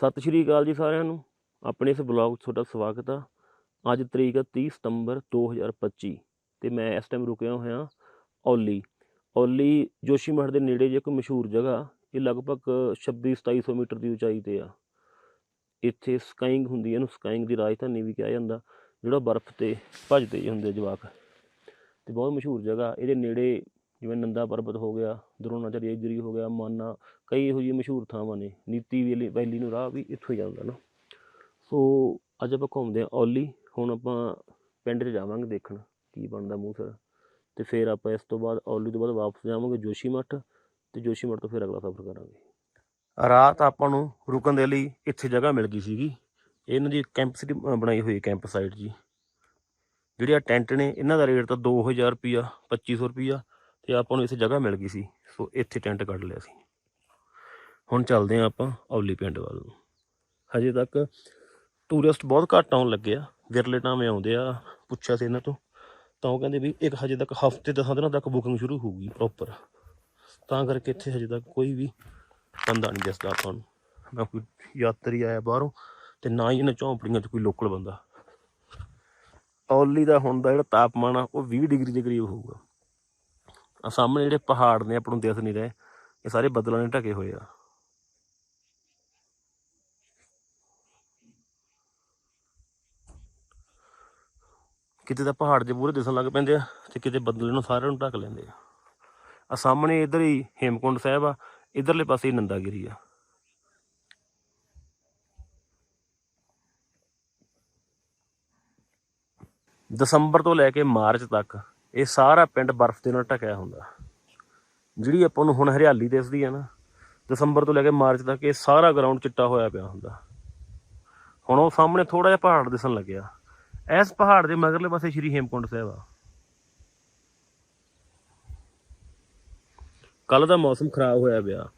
ਸਤਿ ਸ਼੍ਰੀ ਅਕਾਲ ਜੀ ਸਾਰਿਆਂ ਨੂੰ। ਆਪਣੇ ਇਸ ਬਲੌਗ 'ਚ ਤੁਹਾਡਾ ਸਵਾਗਤ ਆ। ਅੱਜ ਤਰੀਕ ਆ 30 ਸਤੰਬਰ 2025 ਤੇ ਮੈਂ ਇਸ ਟਾਈਮ ਰੁਕਿਆ ਹੋਇਆ ਔਲੀ। ਔਲੀ ਜੋਸ਼ੀਮਠ ਦੇ ਨੇੜੇ ਜੇ ਇੱਕ ਮਸ਼ਹੂਰ ਜਗ੍ਹਾ ਇਹ ਲਗਭਗ 26 2700 ਮੀਟਰ ਦੀ ਉਚਾਈ ਤੇ ਆ। ਇੱਥੇ ਸਕਾਈਂਗ ਹੁੰਦੀ ਹੈ ਇਹਨੂੰ ਸਕਾਈਂਗ ਦੀ ਰਾਜਧਾਨੀ ਵੀ ਕਿਹਾ ਜਾਂਦਾ, ਜਿਹੜਾ ਬਰਫ਼ ਤੇ ਭੱਜਦੇ ਹੁੰਦੇ ਜਵਾਕ। ਤੇ ਬਹੁਤ ਮਸ਼ਹੂਰ ਜਗ੍ਹਾ, ਇਹਦੇ ਨੇੜੇ ਜਿਵੇਂ ਨੰਦਾ ਪਰਬਤ ਹੋ ਗਿਆ ਦਰੋਨਾਚਾਰੀ ਅਜਰੀ ਹੋ ਗਿਆ, ਮਾਨਾ, ਕਈ ਇਹੋ ਜਿਹੀ ਮਸ਼ਹੂਰ ਥਾਵਾਂ ਨੇ, ਨੀਤੀ ਵੈਲੀ ਵੈਲੀ ਨੂੰ ਰਾਹ ਵੀ ਇੱਥੋਂ ਹੀ ਜਾਂਦਾ ਨਾ। ਸੋ ਅੱਜ ਆਪਾਂ ਘੁੰਮਦੇ ਹਾਂ ਔਲੀ, ਹੁਣ ਆਪਾਂ ਪਿੰਡ 'ਚ ਜਾਵਾਂਗੇ ਦੇਖਣ ਕੀ ਬਣਦਾ ਮੂੰਹ ਸਿਰ। ਤੇ ਫਿਰ ਆਪਾਂ ਇਸ ਤੋਂ ਬਾਅਦ ਔਲੀ ਤੋਂ ਬਾਅਦ ਵਾਪਸ ਜਾਵਾਂਗੇ ਜੋਸ਼ੀਮਠ ਤੇ ਜੋਸ਼ੀਮਠ ਤੋਂ ਫਿਰ ਅਗਲਾ ਸਫ਼ਰ ਕਰਾਂਗੇ। ਰਾਤ ਆਪਾਂ ਨੂੰ ਰੁਕਣ ਦੇ ਲਈ ਇੱਥੇ ਜਗ੍ਹਾ ਮਿਲ ਗਈ ਸੀਗੀ। ਇਹਨਾਂ ਦੀ ਕੈਂਪ ਸਿਟੀ ਬਣਾਈ ਹੋਈ ਕੈਂਪ ਸਾਈਟ ਜੀ। ਜਿਹੜੇ ਆ ਟੈਂਟ ਨੇ, ਇਹਨਾਂ ਦਾ ਰੇਟ ਤਾਂ 2000 ਰੁਪਿਆ 2500 ਰੁਪਿਆ ਤੇ ਆਪਾਂ ਨੂੰ ਇੱਥੇ ਜਗ੍ਹਾ ਮਿਲ ਗਈ ਸੀ, ਸੋ ਇੱਥੇ ਟੈਂਟ ਕੱਢ ਲਿਆ ਸੀ। ਹੁਣ ਚੱਲਦੇ ਹਾਂ ਆਪਾਂ ਔਲੀ ਪਿੰਡ ਵੱਲ ਨੂੰ। ਹਜੇ ਤੱਕ ਟੂਰਿਸਟ ਬਹੁਤ ਘੱਟ ਆਉਣ ਲੱਗੇ ਆ, ਵਿਰਲੇ ਟਾਵੇਂ ਆਉਂਦੇ ਆ, ਪੁੱਛਿਆ ਸੀ ਇਹਨਾਂ ਤੋਂ, ਤਾਂ ਉਹ ਕਹਿੰਦੇ ਵੀ ਇੱਕ ਹਜੇ ਤੱਕ ਹਫ਼ਤੇ ਦਸਾਂ ਦਿਨਾਂ ਤੱਕ ਬੁਕਿੰਗ ਸ਼ੁਰੂ ਹੋਊਗੀ ਪ੍ਰੋਪਰ ਤਾਂ ਕਰਕੇ ਇੱਥੇ ਹਜੇ ਤੱਕ ਕੋਈ ਵੀ ਬੰਦਾ ਨਹੀਂ ਦਿਸਦਾ ਆਪਾਂ ਨੂੰ। ਨਾ ਕੋਈ ਯਾਤਰੀ ਆਇਆ ਬਾਹਰੋਂ ਤੇ ਨਾ ਹੀ ਇਹਨਾਂ ਝੌਂਪੜੀਆਂ 'ਚ ਕੋਈ ਲੋਕਲ ਬੰਦਾ। ਔਲੀ ਦਾ ਹੁਣ ਦਾ ਜਿਹੜਾ ਤਾਪਮਾਨ ਆ, ਉਹ 20 ਡਿਗਰੀ ਦੇ ਕਰੀਬ ਹੋਊਗਾ। ਆ ਸਾਹਮਣੇ ਜਿਹੜੇ ਪਹਾੜ ਨੇ, ਆਪਾਂ ਨੂੰ ਦਿਸ ਨਹੀਂ ਰਹੇ। ਇਹ ਸਾਰੇ ਬੱਦਲਾਂ ਨੇ ਢਕੇ ਹੋਏ ਆ। ਕਿਤੇ ਤਾਂ ਪਹਾੜ ਜੇ ਪੂਰੇ ਦਿਸਣ ਲੱਗ ਪੈਂਦੇ ਆ ਤੇ ਕਿਤੇ ਬੱਦਲ ਨੂੰ ਸਾਰਿਆਂ ਨੂੰ ਢੱਕ ਲੈਂਦੇ ਆ। ਆ ਸਾਹਮਣੇ ਇਧਰ ਹੀ ਹੇਮਕੁੰਡ ਸਾਹਿਬ ਆ, ਇਧਰਲੇ ਪਾਸੇ ਨੰਦਾਗਿਰੀ ਆ। ਦਸੰਬਰ ਤੋਂ ਲੈ ਕੇ ਮਾਰਚ ਤੱਕ ਇਹ ਸਾਰਾ ਪਿੰਡ ਬਰਫ਼ ਦੇ ਨਾਲ ਢਕਿਆ ਹੁੰਦਾ। ਜਿਹੜੀ ਆਪਾਂ ਨੂੰ ਹੁਣ ਹਰਿਆਲੀ ਦਿਸਦੀ ਹੈ ਨਾ, ਦਸੰਬਰ ਤੋਂ ਲੈ ਕੇ ਮਾਰਚ ਤੱਕ ਇਹ ਸਾਰਾ ਗਰਾਊਂਡ ਚਿੱਟਾ ਹੋਇਆ ਪਿਆ ਹੁੰਦਾ। ਹੁਣ ਉਹ ਸਾਹਮਣੇ ਥੋੜਾ ਜਿਹਾ ਪਹਾੜ ਦਿਸਣ ਲੱਗਿਆ। ਇਸ ਪਹਾੜ ਦੇ ਮਗਰਲੇ ਪਾਸੇ ਸ਼੍ਰੀ ਹੇਮਕੁੰਡ ਸਾਹਿਬ ਆ। ਕੱਲ ਦਾ ਮੌਸਮ ਖਰਾਬ ਹੋਇਆ ਪਿਆ।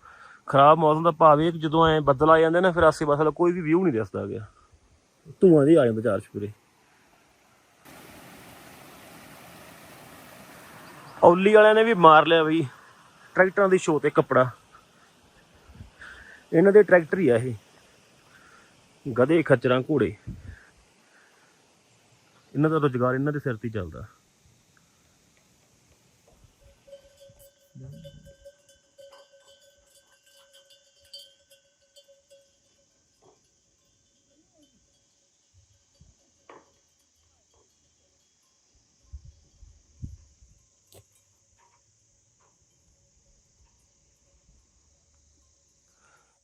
ਖਰਾਬ ਮੌਸਮ ਦਾ ਭਾਵ ਇਹ ਕਿ ਜਦੋਂ ਐ ਬੱਦਲ ਆ ਜਾਂਦੇ ਨਾ, ਫਿਰ ਆਸੇ ਪਾਸੇ ਦਾ ਕੋਈ ਵੀ ਵਿਊ ਨਹੀਂ ਦਿਸਦਾ ਗਿਆ। ਧੂਆਂ ਦੀ ਆ ਜਾਂਦਾ ਚਾਰ ਛਪਰੇ ਔਲੀ ਵਾਲਿਆਂ ਨੇ ਵੀ ਮਾਰ ਲਿਆ ਬਈ। ਟਰੈਕਟਰਾਂ ਦੀ ਸ਼ੋਅ ਤੇ ਕੱਪੜਾ। ਇਹਨਾਂ ਦੇ ਟਰੈਕਟਰ ਹੀ ਆ ਇਹ। ਗਧੇ ਖੱਚਰਾਂ ਘੋੜੇ। ਇਹਨਾਂ ਦਾ ਰੁਜ਼ਗਾਰ ਇਹਨਾਂ ਦੇ ਸਿਰ ਤੇ ਚੱਲਦਾ।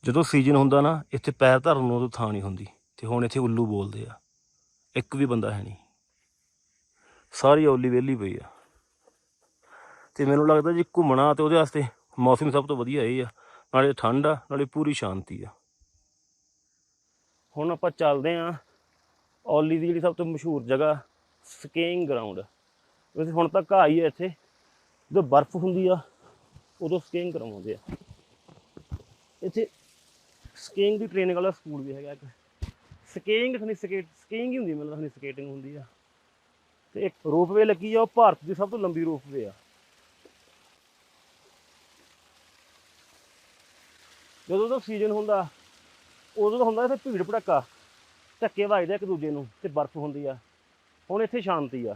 ਜਦੋਂ ਸੀਜ਼ਨ ਹੁੰਦਾ ਨਾ, ਇੱਥੇ ਪੈਰ ਧਰਨ ਨੂੰ ਉਦੋਂ ਥਾਂ ਨਹੀਂ ਹੁੰਦੀ ਤੇ ਹੁਣ ਇੱਥੇ ਉੱਲੂ ਬੋਲਦੇ ਆ। ਇੱਕ ਵੀ ਬੰਦਾ ਹੈ ਨਹੀਂ। ਸਾਰੀ ਔਲੀ ਵਿਹਲੀ ਪਈ ਆ। ਤੇ ਮੈਨੂੰ ਲੱਗਦਾ ਜੀ ਘੁੰਮਣਾ ਤੇ ਉਹਦੇ ਵਾਸਤੇ ਮੌਸਮ ਸਭ ਤੋਂ ਵਧੀਆ ਇਹ ਆ। ਨਾਲੇ ਠੰਡ ਆ, ਨਾਲੇ ਪੂਰੀ ਸ਼ਾਂਤੀ ਆ। ਹੁਣ ਆਪਾਂ ਚੱਲਦੇ ਆ ਔਲੀ ਦੀ ਜਿਹੜੀ ਸਭ ਤੋਂ ਮਸ਼ਹੂਰ ਜਗ੍ਹਾ, ਸਕੇਇੰਗ ਗਰਾਊਂਡ। ਵੈਸੇ ਹੁਣ ਤਾਂ ਘਾਹ ਹੀ ਹੈ ਇੱਥੇ। ਜਦੋਂ ਬਰਫ਼ ਹੁੰਦੀ ਆ, ਉਦੋਂ ਸਕੇਇੰਗ ਕਰਾਉਂਦੇ ਆ। ਇੱਥੇ ਸਕੇਇੰਗ ਦੀ ਟ੍ਰੇਨਿੰਗ ਵਾਲਾ ਸਕੂਲ ਵੀ ਹੈਗਾ ਇੱਕ। ਸਕੇਇੰਗ ਨਹੀਂ ਸਕੇਟ, ਸਕੇਇੰਗ ਹੀ ਹੁੰਦੀ ਮਤਲਬ ਨਹੀਂ ਸਕੇਟਿੰਗ ਹੁੰਦੀ ਆ। ਤੇ ਇੱਕ ਰੋਪਵੇ ਲੱਗੀ ਆ, ਉਹ ਭਾਰਤ ਦੀ ਸਭ ਤੋਂ ਲੰਬੀ ਰੋਪਵੇ ਆ। ਜਦੋਂ ਦਾ ਸੀਜ਼ਨ ਹੁੰਦਾ, ਉਦੋਂ ਤਾਂ ਹੁੰਦਾ ਇੱਥੇ ਭੀੜ ਭੜੱਕਾ, ਧੱਕੇ ਵੱਜਦੇ ਇੱਕ ਦੂਜੇ ਨੂੰ, ਤੇ ਬਰਫ਼ ਹੁੰਦੀ ਆ। ਹੁਣ ਇੱਥੇ ਸ਼ਾਂਤੀ ਆ।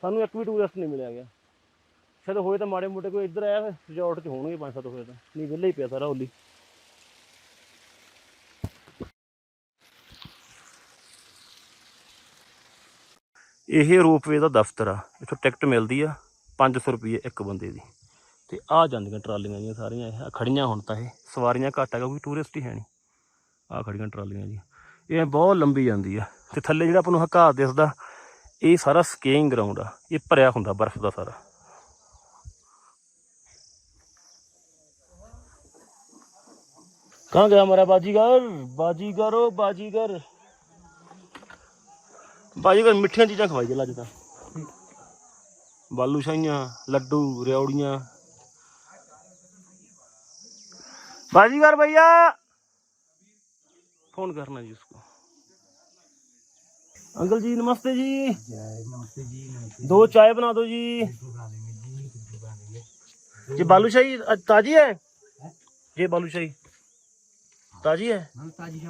ਸਾਨੂੰ ਇੱਕ ਵੀ ਟੂਰਿਸਟ ਨਹੀਂ ਮਿਲਿਆ ਗਿਆ ਸ਼ਾਇਦ ਹੋਏ ਤਾਂ ਮਾੜੇ ਮੋਟੇ ਕੋਈ ਇੱਧਰ ਆਇਆ ਰਿਜ਼ੋਰਟ 'ਚ ਹੋਣਗੇ ਪੰਜ ਸੱਤ ਹੋਏ ਤਾਂ। ਨਹੀਂ, ਵਿਹਲੇ ਹੀ ਪਿਆ ਸਾਰਾ ਹੋਲੀ। ਇਹ ਰੋਪਵੇ ਦਾ ਦਫ਼ਤਰ ਆ। ਇੱਥੋਂ ਟਿਕਟ ਮਿਲਦੀ ਆ 500 ਰੁਪਏ ਇੱਕ ਬੰਦੇ ਦੀ। ਤੇ ਆ ਜਾਂਦੀਆਂ ਟਰਾਲੀਆਂ ਜੀਆਂ ਸਾਰੀਆਂ ਇਹ ਖੜੀਆਂ ਹੁਣ ਤਾਂ ਇਹ। ਸਵਾਰੀਆਂ ਘੱਟ ਆ ਕਿਉਂਕਿ ਟੂਰਿਸਟ ਹੀ ਹੈ ਨਹੀਂ। ਆ ਖੜੀਆਂ ਟਰਾਲੀਆਂ ਜੀ ਇਹ ਬਹੁਤ ਲੰਬੀ ਜਾਂਦੀ ਆ। ਤੇ ਥੱਲੇ ਜਿਹੜਾ ਆਪਾਂ ਨੂੰ ਹਕਾ ਦਿਸਦਾ, ਇਹ ਸਾਰਾ ਸਕੇਇੰਗ ਗਰਾਊਂਡ ਆ। ਇਹ ਭਰਿਆ ਹੁੰਦਾ ਬਰਫ਼ ਦਾ ਸਾਰਾ। ਕਾਂ ਗਿਆ ਮਰਾ ਬਾਜੀਗਰ? ਬਾਜੀਗਰੋ ਬਾਜੀਗਰ। बाजीगर ਬਾਜੀਗਰ ਮਿੱਠੀਆਂ ਚੀਜ਼ਾਂ ਖਵਾਈ ਜੇ ਅੱਜ ਤਾਂ ਬਾਲੂ ਸ਼ਾਹੀਆਂ ਲੱਡੂ ਰਿਉੜੀਆਂ बाजीगर भैया फोन करना जी उसको अंकल जी नमस्ते जी नमस्ते जी नमस्ते दो चाय बना दो जी ये बालूशाही ताजी है ये बालूशाही ਤਾਜੀ ਹੈ हाँ ताजी है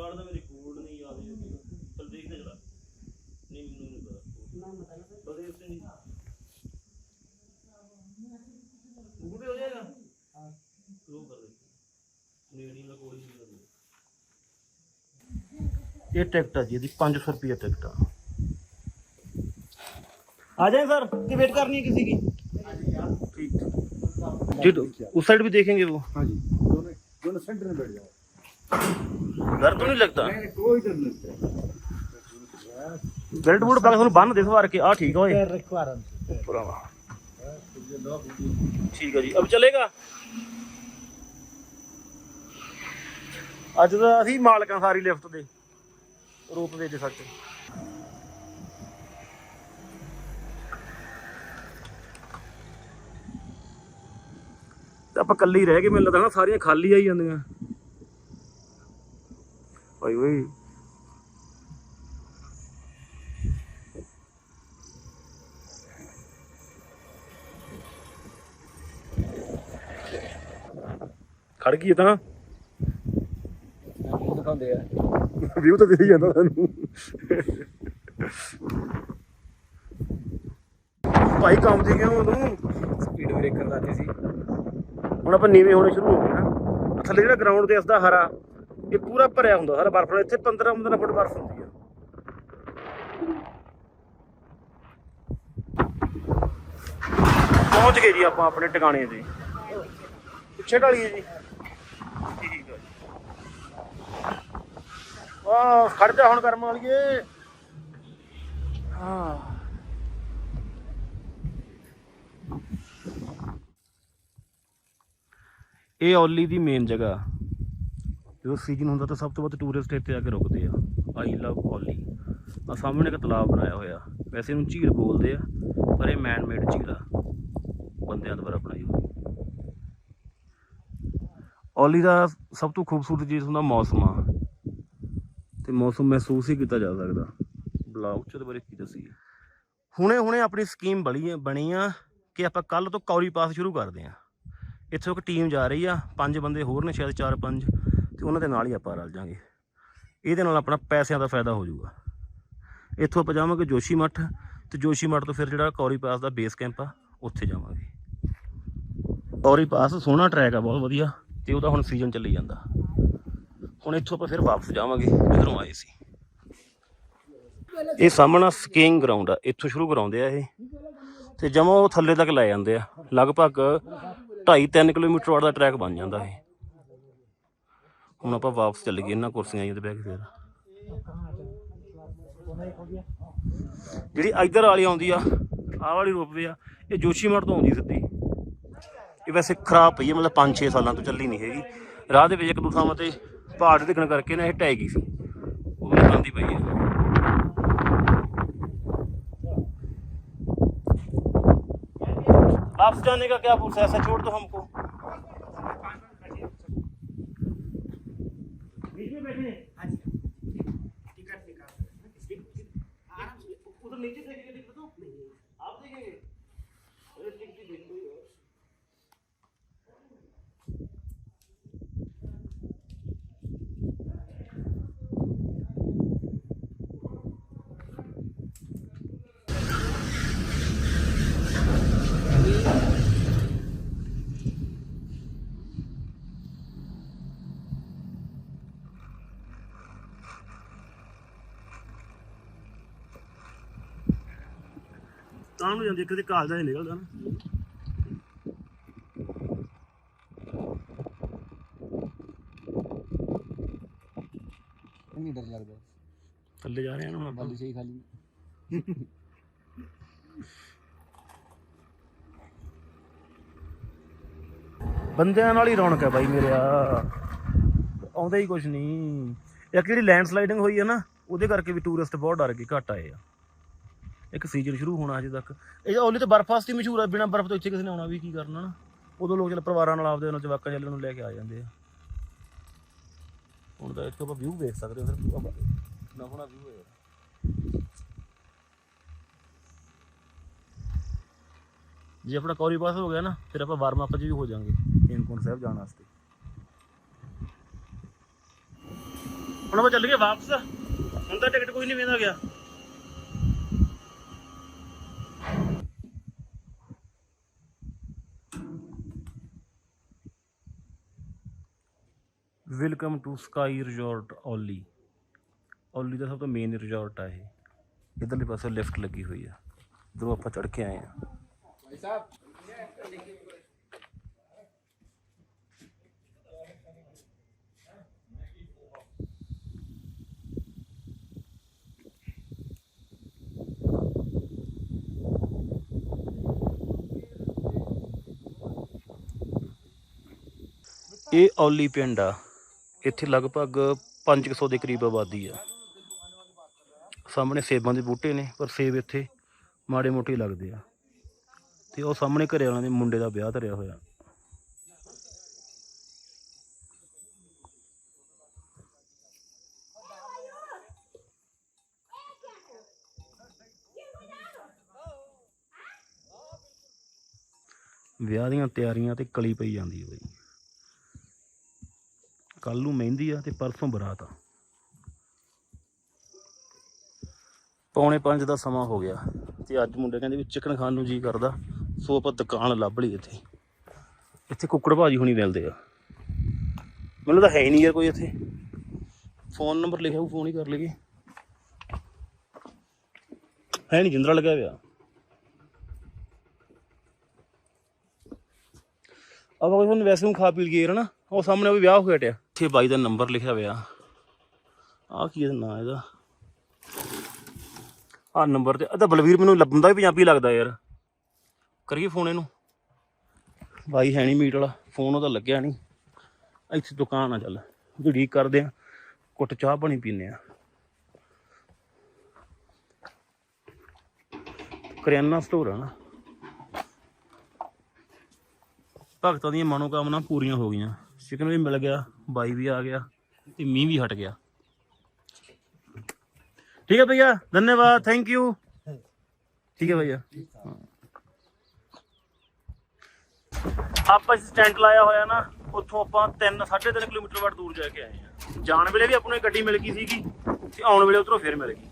कार्ड ਦਾ ਮੇਰੇ ਕੋਡ ਨਹੀਂ ਯਾਦ ਹੈ ਚਲ ਦੇਖਦੇ ਜਰਾ ਨਹੀਂ ਮੈਨੂੰ ਨਹੀਂ ਪਤਾ ਬਲਦੇਵ ਸਿੰਘ ਜੀ ਗੂਗਲ ਪੇ ਹੋ ਜਾਏਗਾ ਸ਼ੁਰੂ ਕਰ ਦੇ ਨੇੜੀ ਦਾ ਕੋਡ ਹੀ ਕਰ ਦੇ ਇਹ ਟਿਕਟ ਆ ਜੀ ਇਹਦੀ 500 ਰੁਪਏ ਟਿਕਟ ਆ आ जाए सर कि वेट करनी है किसी की ठीक जी तो उस साइड भी देखेंगे वो हाँ जी दोनों दोनों सेंटर में बैठ जाओ डर तो नहीं लगता नहीं कोई डर नहीं ਬੈਲਟ ਬੂਟ ਪਾ ਕੇ ਤੁਹਾਨੂੰ ਬੰਨ ਦੇ ਸਵਾਰ ਕੇ ਆ ਠੀਕ ਆ ਓਏ रखो आराम से ਭਰਾਵਾ ਠੀਕ ਹੈ ਜੀ ਅਬ ਚਲੇਗਾ ਅੱਜ ਤਾਂ ਅਸੀਂ ਮਾਲਕਾਂ ਸਾਰੀ ਲਿਫਟ ਦੇ ਰੂਪ ਦੇ ਦੇ ਸੱਚ ਤੇ ਆਪਾਂ ਕੱਲੀ ਹੀ ਰਹਿ ਗਏ ਮੈਨੂੰ ਲੱਗਦਾ ਨਾ ਸਾਰੀਆਂ ਖਾਲੀ ਆਈ ਜਾਂਦੀਆਂ Oi, oi. ਖੜ ਗਈ ਤਾਂ ਮੈਨੂੰ ਵਿਊ ਤਾਂ ਦੇ ਜਾਂਦਾ ਸਾਨੂੰ ਭਾਈ ਕੰਮ ਦੀ ਕਿਉਂ ਤੂੰ ਸਪੀਡ ਬ੍ਰੇਕਰ ਲਾਤੀ ਸੀ। ਹੁਣ ਆਪਾਂ ਨੀਵੇਂ ਹੋਣੇ ਸ਼ੁਰੂ ਹੋ ਗਏ ਨਾ। ਥੱਲੇ ਜਿਹੜਾ ਗਰਾਊਂਡ ਤੇ ਅਸਦਾ ਹਰਾ। ਇਹ ਪੂਰਾ ਭਰਿਆ ਹੁੰਦਾ ਸਾਰਾ ਬਰਫ਼ ਨਾਲ। ਇੱਥੇ 15 15 ਫੁੱਟ ਬਰਫ਼ ਹੁੰਦੀ ਆ। ਪਹੁੰਚ ਗਏ ਜੀ ਆਪਾਂ ਆਪਣੇ ਟਿਕਾਣੇ ਤੇ। ਪਿੱਛੇ ਢਾਲੀਏ ਜੀ। ਠੀਕ ਆ ਵਾਹ ਖੜ ਜਾ ਹੁਣ ਕਰਮ ਵਾਲੀਏ। ਹਾਂ। ਇਹ ਔਲੀ ਦੀ ਮੇਨ ਜਗ੍ਹਾ। ਜਦੋਂ ਸੀਜ਼ਨ ਹੁੰਦਾ ਤਾਂ ਸਭ ਤੋਂ ਵੱਧ ਟੂਰਿਸਟ ਇੱਥੇ ਆ ਕੇ ਰੁਕਦੇ ਆ। ਆਈ ਲਵ ਔਲੀ ਆ ਸਾਹਮਣੇ ਇੱਕ ਤਲਾਬ ਬਣਾਇਆ ਹੋਇਆ। ਵੈਸੇ ਇਹਨੂੰ ਝੀਲ ਬੋਲਦੇ ਆ, ਪਰ ਇਹ ਮੈਨ ਮੇਡ ਝੀਲ ਆ। ਬੰਦਿਆਂ ਦੁਆਰਾ ਬਣਾਈ ਹੋਈ। ਔਲੀ ਦਾ ਸਭ ਤੋਂ ਖੂਬਸੂਰਤ ਚੀਜ਼ ਹੁੰਦਾ ਮੌਸਮ ਆ। ਤੇ ਮੌਸਮ ਮਹਿਸੂਸ ਹੀ ਕੀਤਾ ਜਾ ਸਕਦਾ। ਬਲੌਗ ਚ ਉਹਦੇ ਬਾਰੇ ਕੀ ਦੱਸੀਏ? ਹੁਣੇ ਹੁਣੇ ਆਪਣੀ ਸਕੀਮ ਬਣੀ ਆ ਬਣੀ ਆ ਕਿ ਆਪਾਂ ਕੱਲ ਤੋਂ ਕੌਰੀ ਪਾਸ ਸ਼ੁਰੂ ਕਰਦੇ ਆ। ਇੱਥੋਂ ਇੱਕ ਟੀਮ ਜਾ ਰਹੀ ਆ, ਪੰਜ ਬੰਦੇ ਹੋਰ ਨੇ ਸ਼ਾਇਦ ਚਾਰ ਪੰਜ। ਤੇ ਉਹਨਾਂ ਦੇ ਨਾਲ ਹੀ ਆਪਾਂ ਰਲ ਜਾਾਂਗੇ। ਇਹਦੇ ਨਾਲ ਆਪਣਾ ਪੈਸਿਆਂ ਦਾ ਫਾਇਦਾ ਹੋ ਜਾਊਗਾ। ਇੱਥੋਂ ਆਪਾਂ ਜਾਵਾਂਗੇ ਜੋਸ਼ੀ ਮੱਠ ਤੇ ਜੋਸ਼ੀ ਮੱਠ ਤੋਂ ਫਿਰ ਜਿਹੜਾ ਕੌਰੀ ਪਾਸ ਦਾ ਬੇਸ ਕੈਂਪ ਆ, ਉੱਥੇ ਜਾਵਾਂਗੇ। ਕੌਰੀ ਪਾਸ ਸੋਹਣਾ ਟਰੈਕ ਆ, ਬਹੁਤ ਵਧੀਆ ਤੇ ਉਹਦਾ ਹੁਣ ਸੀਜ਼ਨ ਚੱਲੀ ਜਾਂਦਾ। ਹੁਣ ਇੱਥੋਂ ਆਪਾਂ ਫਿਰ ਵਾਪਸ ਜਾਵਾਂਗੇ ਜਿੱਧਰੋਂ ਆਏ ਸੀ। ਇਹ ਸਾਹਮਣਾ ਸਕੀਇੰਗ ਗਰਾਊਂਡ ਆ, ਇੱਥੋਂ ਸ਼ੁਰੂ ਕਰਾਉਂਦੇ ਆ ਇਹ। ਤੇ ਜਮਾ ਉਹ ਥੱਲੇ ਤੱਕ ਲੈ ਜਾਂਦੇ ਆ। ਲਗਭਗ 2.5-3 ਕਿਲੋਮੀਟਰ ਵਾਲਾ ਦਾ ਟਰੈਕ ਬਣ ਜਾਂਦਾ ਇਹ। ਹੁਣ ਆਪਾਂ ਵਾਪਸ ਚੱਲ ਗਏ ਇਹਨਾਂ ਕੁਰਸੀਆਂ ਜਿਹਦੇ ਬਹਿ ਕੇ ਫਿਰ ਜਿਹੜੀ ਇੱਧਰ ਵਾਲੀ ਆਉਂਦੀ ਆ ਆਹ ਵਾਲੀ ਰੋਪਵੇ ਆ ਇਹ ਜੋਸ਼ੀਮਠ ਤੋਂ ਆਉਂਦੀ ਸਿੱਧੀ ਇਹ ਵੈਸੇ ਖਰਾਬ ਪਈ ਹੈ ਮਤਲਬ 5-6 ਸਾਲਾਂ ਤੋਂ ਚੱਲੀ ਨਹੀਂ ਹੈਗੀ ਰਾਹ ਦੇ ਵਿੱਚ ਇੱਕ ਦੋ ਥਾਵਾਂ ਤੇ ਪਹਾੜ ਡਿੱਗਣ ਕਰਕੇ ਨਾ ਇਹ ਟਹਿ ਗਈ ਸੀ ਉਹ ਵੀ ਬੰਦੀ ਪਈ ਹੈ वापस जाने का क्या प्रोसेस है छोड़ दो हमको Yürü be ਤਾਂ ਨੂੰ ਜਾਂਦੀ ਕਿਤੇ ਕਾਲ ਦਾ ਨਿਕਲਦਾ ਨਾ। ਨਹੀਂ ਡਰ ਲੱਗਦਾ। ਥੱਲੇ ਜਾ ਰਹੇ ਹਾਂ ਹੁਣ ਆਪਾਂ। ਬਾਲੀ ਸਹੀ ਖਾਲੀ ਬੰਦਿਆਂ ਨਾਲ ਹੀ ਰੌਣਕ ਹੈ ਬਾਈ ਮੇਰੇ ਆ। ਆਉਂਦਾ ਹੀ ਕੁਝ ਨਹੀਂ। ਇੱਕ ਜਿਹੜੀ ਲੈਂਡ ਸਲਾਈਡਿੰਗ ਹੋਈ ਹੈ ਨਾ ਉਹਦੇ ਕਰਕੇ ਵੀ ਟੂਰਿਸਟ ਬਹੁਤ ਡਰ ਗਏ ਘਟ ਆਏ ਆ। ਇੱਕ ਸੀਜ਼ਨ ਸ਼ੁਰੂ ਹੋਣਾ ਅਜੇ ਤੱਕ। ਇਹ ਓਲੀ ਤੇ ਬਰਫ਼ ਵਾਸਤੇ ਮਸ਼ਹੂਰ ਆ, ਬਿਨਾਂ ਬਰਫ਼ ਤੋਂ ਇੱਥੇ ਕਿਸੇ ਨੇ ਆਉਣਾ ਵੀ ਕੀ ਕਰਨਾ ਨਾ। ਉਦੋਂ ਲੋਕ ਚਲ ਪਰਿਵਾਰਾਂ ਨਾਲ ਆਪਦੇ ਨਾਲ ਜਵਾਕਾਂ ਚੱਲਣ ਨੂੰ ਲੈ ਕੇ ਆ ਜਾਂਦੇ ਆ। ਹੁਣ ਤਾਂ ਇੱਥੇ ਆਪਾਂ ਵਿਊ ਵੇਖ ਸਕਦੇ ਹਾਂ, ਫਿਰ ਕਿੰਨਾ ਹੋਣਾ ਵਿਊ ਹੈ ਜੇ ਆਪਣਾ ਕੌਰੀ ਪਾਸ ਹੋ ਗਿਆ ਨਾ, ਫਿਰ ਆਪਾਂ ਵਾਰਮ ਅਪ 'ਚ ਵੀ ਹੋ ਜਾਾਂਗੇ, ਹੇਮਕੁੰਟ ਸਾਹਿਬ ਜਾਣ ਵਾਸਤੇ। ਹੁਣ ਆਪਾਂ ਚੱਲ ਗਏ ਵਾਪਸ। ਹੁਣ ਤਾਂ ਟਿਕਟ ਕੋਈ ਨਹੀਂ ਵੇਂਦਾ ਗਿਆ। ਵੈਲਕਮ ਟੂ ਸਕਾਈ ਰਿਜ਼ੋਰਟ ਓਲੀ ਓਲੀ ਦਾ ਸਭ ਤੋਂ ਮੇਨ ਰਿਜ਼ੋਰਟ ਆ ਇਹ ਇਧਰਲੇ ਪਾਸੇ ਲਿਫਟ ਲੱਗੀ ਹੋਈ ਆ ਇਧਰੋਂ ਆਪਾਂ ਚੜ ਕੇ ਆਏ ਆ ਇਹ ਔਲੀ ਪਿੰਡ ਆ ਇੱਥੇ ਲਗਭਗ 500 ਦੇ ਕਰੀਬ ਆਬਾਦੀ ਆ। ਸਾਹਮਣੇ ਸੇਬਾਂ ਦੇ ਬੂਟੇ ਨੇ, ਪਰ ਸੇਬ ਇੱਥੇ ਮਾੜੇ ਮੋਟੇ ਲੱਗਦੇ ਆ। ਤੇ ਉਹ ਸਾਹਮਣੇ ਘਰੇ ਵਾਲਿਆਂ ਦੇ ਮੁੰਡੇ ਦਾ ਵਿਆਹ ਧਰਿਆ ਹੋਇਆ। ਵਿਆਹ ਦੀਆਂ ਤਿਆਰੀਆਂ ਤੇ ਕਲੀ ਪਈ ਜਾਂਦੀ ਹੈ ਬਈ। ਕੱਲ ਨੂੰ ਮਹਿੰਦੀ ਆ ਤੇ ਪਰਸੋਂ ਬਰਾਤ ਆ। ਪੌਣੇ 5 ਦਾ ਸਮਾਂ ਹੋ ਗਿਆ ਤੇ ਅੱਜ ਮੁੰਡੇ ਕਹਿੰਦੇ ਵੀ ਚਿਕਨ ਖਾਣ ਨੂੰ ਜੀ ਕਰਦਾ, ਸੋ ਆਪਾਂ ਦੁਕਾਨ ਲੱਭ ਲਈ ਇੱਥੇ। ਇੱਥੇ ਕੁੱਕੜ ਭਾਜੀ ਹੁਣੀ ਮਿਲਦੇ ਆ। ਮੈਨੂੰ ਤਾਂ ਹੈ ਹੀ ਨਹੀਂ ਯਾਰ ਕੋਈ ਇੱਥੇ। ਫੋਨ ਨੰਬਰ ਲਿਖਿਆ ਉਹ ਫੋਨ ਹੀ ਕਰ ਲਈਏ। ਹੈ ਨਹੀਂ ਜਿੰਦਰਾ ਲੱਗਿਆ ਹੋਇਆ। ਆਪਾਂ ਕੋਈ ਹੁਣ ਵੈਸੇ ਨੂੰ ਖਾ ਪੀ ਲਈਏ ਨਾ ਉਹ ਸਾਹਮਣੇ ਉਹ ਵੀ ਵਿਆਹ ਹੋ ਗਿਆ ਟਿਆ ਇੱਥੇ ਬਾਈ ਦਾ ਨੰਬਰ ਲਿਖਿਆ ਹੋਇਆ। ਆਹ ਕੀ ਇਹਦਾ ਨਾਂ ਇਹਦਾ? ਆਹ ਨੰਬਰ ਤੇ ਅਦਾ ਬਲਵੀਰ ਮੈਨੂੰ ਲੱਭਦਾ ਵੀ ਪੰਜਾਬੀ ਲੱਗਦਾ ਯਾਰ। ਕਰੀਏ ਫੋਨ ਇਹਨੂੰ। ਬਾਈ ਹੈ ਨਹੀਂ ਮੀਟ ਵਾਲਾ, ਫੋਨ ਉਹਦਾ ਲੱਗਿਆ ਨਹੀਂ ਇੱਥੇ ਦੁਕਾਨ ਆ ਚੱਲ ਵੀਡੀ ਕਰਦੇ ਆ, ਕੁੱਟ ਚਾਹ ਪਾਣੀ ਪੀਨੇ ਆ। ਕਰਿਆਨਾ ਸਟੋਰ ਆ ਨਾ। ਭਗਤਾਂ ਦੀਆਂ ਮਨੋਕਾਮਨਾ ਪੂਰੀਆਂ ਹੋ ਗਈਆਂ। ਚਿਕਨ ਵੀ ਮਿਲ ਗਿਆ ਬਾਈ ਵੀ ਆ ਗਿਆ ਤੇ ਮੀਂਹ ਵੀ ਹਟ ਗਿਆ ठीक है भैया धन्यवाद थैंक यू ठीक है भैया ਆਪਾਂ ਸਟੈਂਡ ਲਾਇਆ ਹੋਇਆ ਨਾ ਉੱਥੋਂ ਆਪਾਂ 3 3.5 ਕਿਲੋਮੀਟਰ ਵੱਟ ਦੂਰ ਜਾ ਕੇ ਆਏ ਆ ਜਾਣ ਵੇਲੇ ਵੀ ਆਪਾਂ ਨੂੰ ਇਹ ਗੱਡੀ ਮਿਲ ਗਈ ਸੀਗੀ ਤੇ ਆਉਣ ਵੇਲੇ ਉਧਰੋਂ ਫੇਰ ਮਿਲ ਗਈ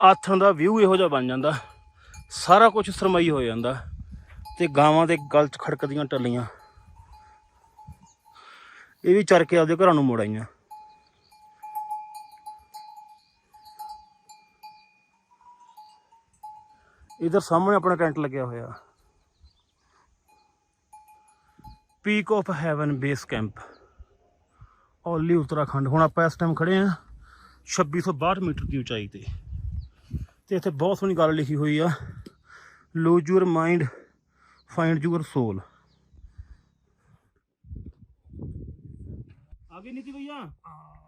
ਆਥਾਂ ਦਾ ਵਿਊ ਇਹੋ ਜਿਹਾ ਬਣ ਜਾਂਦਾ ਸਾਰਾ ਕੁਝ ਸਰਮਈ ਹੋ ਜਾਂਦਾ ਤੇ ਗਾਵਾਂ ਦੇ ਗਲ 'ਚ ਖੜਕਦੀਆਂ ਟੱਲੀਆਂ। ਇਹ ਵੀ ਚਰ ਕੇ ਆਪਦੇ ਘਰਾਂ ਨੂੰ ਮੁੜ ਆਈਆਂ ਇਧਰ ਸਾਹਮਣੇ ਆਪਣਾ ਟੈਂਟ ਲੱਗਿਆ ਹੋਇਆ। Peak of heaven base camp Auli Uttarakhand. ਹੁਣ ਆਪਾਂ ਇਸ ਟਾਈਮ ਖੜੇ ਆ 2662 ਮੀਟਰ ਦੀ ਉਚਾਈ ਤੇ। ਤੇ ਇੱਥੇ ਬਹੁਤ ਸੋਹਣੀ ਗੱਲ ਲਿਖੀ ਹੋਈ ਆ। Lose your mind find your ਸੋਲ ਆਗੇ ਨੀਤੀ ਭਈਆ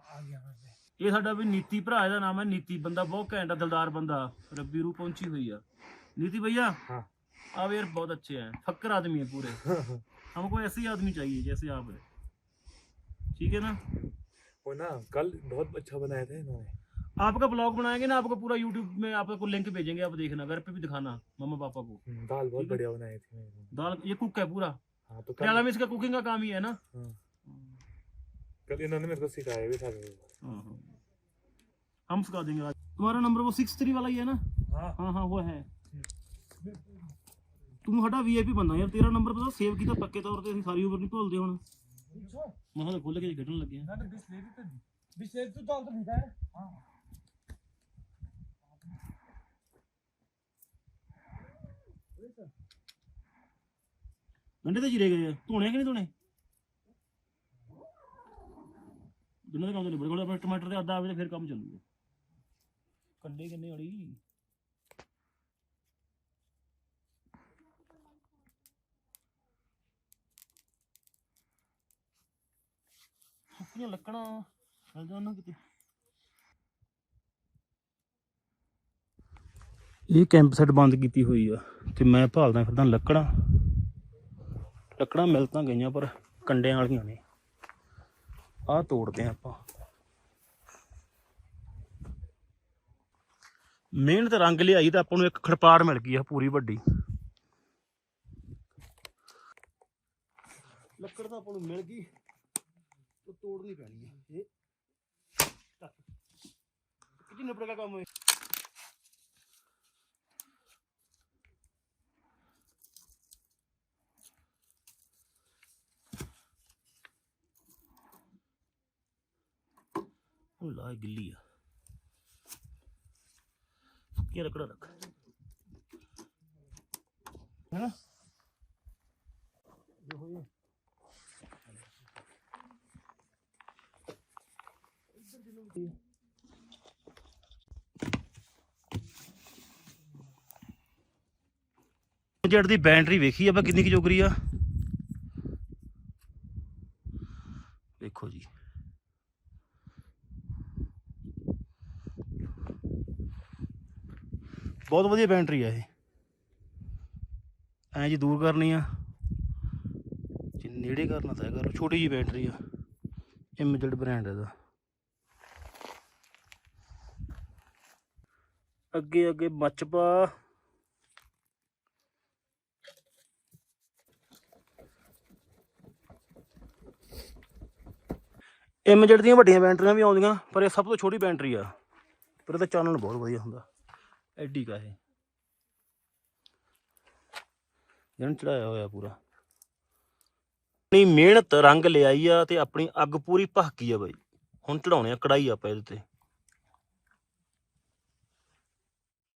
आ गया मैं ਇਹ ਸਾਡਾ ਵੀ ਨੀਤੀ ਭਰਾ ਦਾ ਨਾਮ ਹੈ ਨੀਤੀ ਬੰਦਾ ਬਹੁਤ ਘੈਂਟ ਆ ਦਿਲਦਾਰ ਬੰਦਾ ਰੱਬੀ ਰੂ ਪਹੁੰਚੀ ਹੋਈ ਆ नीति भैया हाँ। आप यार बहुत अच्छे हैं फक्कर आदमी है पूरे हमको ऐसे ही आदमी चाहिए जैसे आप है ठीक है ना वो ना कल बहुत अच्छा बनाए थे इन्होंने आपका ब्लॉग बनाएंगे ना आपको पूरा यूट्यूब में आपको लिंक भेजेंगे आप देखना घर पे भी दिखाना मम्मा पापा को हम्म, दाल बहुत ठीक है। बढ़िया बनाए थे इन्होंने। दाल ये कुक है पूरा हाँ तो केरला कल में इसका कुकिंग का काम ही है ना हाँ। कल इन्होंने मेरे को सिखाया भी था हाँ, हाँ। हम सिखा देंगे आज तुम्हारा नंबर वो सिक्स थ्री वाला ही है ना हाँ हाँ हाँ वो है ਤੂੰ ਸਾਡਾ ਵੀਆਈਪੀ ਬੰਦਾ ਯਾਰ ਤੇਰਾ ਨੰਬਰ ਪਤਾ ਸੇਵ ਕੀਤਾ ਪੱਕੇ ਤੌਰ ਤੇ ਅਸੀਂ ਸਾਰੀ ਉਮਰ ਨਹੀਂ ਭੁੱਲਦੇ ਹੁਣ ਮੈਂ ਤਾਂ ਖੁੱਲ ਕੇ ਖੇਡਣ ਲੱਗੇ ਆ तो दाल तो नहीं हाँ ਗੰਡੇ ਤੇ ਜਿਰੇ ਗਏ ਧੋਣੇ ਕਿ ਨਹੀਂ ਧੋਣੇ? ਦੋਨਾਂ ਦੇ ਕੰਮ ਤੇ ਨਿਬੜ ਗਿਆ ਆਪਣੇ ਟਮਾਟਰ ਦੇ ਅੱਧਾ ਆਵੇ ਤੇ ਫਿਰ ਕੰਮ ਚੱਲੂਗਾ। ਕੰਡੇ ਕਿੰਨੇ ਵਾਲੀ? ਸੁੱਕੀਆਂ ਲੱਕੜਾਂ। ਮਿਲ ਜਾਣ ਕਿਤੇ। ਇਹ ਕੈਂਪ ਸੈਟ ਬੰਦ ਕੀਤੀ ਹੋਈ ਆ ਤੇ ਮੈਂ ਭਾਲਦਾ ਫਿਰਦਾ ਲੱਕੜਾਂ। ਲੱਕੜਾਂ ਮਿਲ ਤਾਂ ਗਈਆਂ ਪਰ ਕੰਡਿਆਂ ਵਾਲੀਆਂ ਨੇ ਆਹ ਤੋੜਦੇ ਆ ਆਪਾਂ। ਮਿਹਨਤ ਰੰਗ ਲਿਆਈ ਤਾਂ ਆਪਾਂ ਨੂੰ ਇੱਕ ਖੜਪਾੜ ਮਿਲ ਗਈ ਆ, ਪੂਰੀ ਵੱਡੀ। ਲੱਕੜ ਤਾਂ ਆਪਾਂ ਨੂੰ ਮਿਲ ਗਈ। ਤੋੜਨੀ ਪੈਣੀ ਹੈ ਇਹ ਕਿੰਨੇ ਨਿਪੜ ਕੰਮ ਇਹ ਉਹ ਲਾ ਗਿੱਲੀ ਆ। ਸੁੱਕੀਆਂ ਲੱਕੜਾਂ ਰੱਖ। ਹੈਨਾ? ਜੋ ਹੋਏ ਜੜ ਦੀ ਬੈਟਰੀ ਵੇਖੀ ਆਪਾਂ ਕਿੰਨੀ ਕੁ ਜੋਗਰੀ ਆ ਵੇਖੋ ਜੀ ਬਹੁਤ ਵਧੀਆ ਬੈਟਰੀ ਆ ਇਹ। ਐਂ ਜੀ ਦੂਰ ਕਰਨੀ ਆ। ਜੇ ਨੇੜੇ ਕਰਨਾ ਤਾਂ ਕਰੋ ਛੋਟੀ ਜੀ ਬੈਟਰੀ ਆ। ਇਮਜਡ ਬ੍ਰਾਂਡ ਇਹਦਾ। ਅੱਗੇ ਅੱਗੇ ਮੱਚ ਪਾ ਇਮਜਡ ਦੀਆਂ ਵੱਡੀਆਂ ਬੈਟਰੀਆਂ ਵੀ ਆਉਂਦੀਆਂ, ਪਰ ਇਹ ਸਭ ਤੋਂ ਛੋਟੀ ਬੈਟਰੀ ਆ। ਪਰ ਇਹਦਾ ਚਾਨਣ ਬਹੁਤ ਵਧੀਆ ਹੁੰਦਾ। ਐਡੀ ਕਾ ਇਹ। ਜਨ ਚੜਾਇਆ ਹੋਇਆ ਪੂਰਾ। ਆਪਣੀ ਮਿਹਨਤ ਰੰਗ ਲਿਆਈ ਆ ਤੇ ਆਪਣੀ ਅੱਗ ਪੂਰੀ ਭਖਕੀ ਆ ਬਾਈ। ਹੁਣ ਚੜਾਉਣੇ ਆ ਕੜਾਈ ਆਪਾਂ ਇਹਦੇ ਤੇ।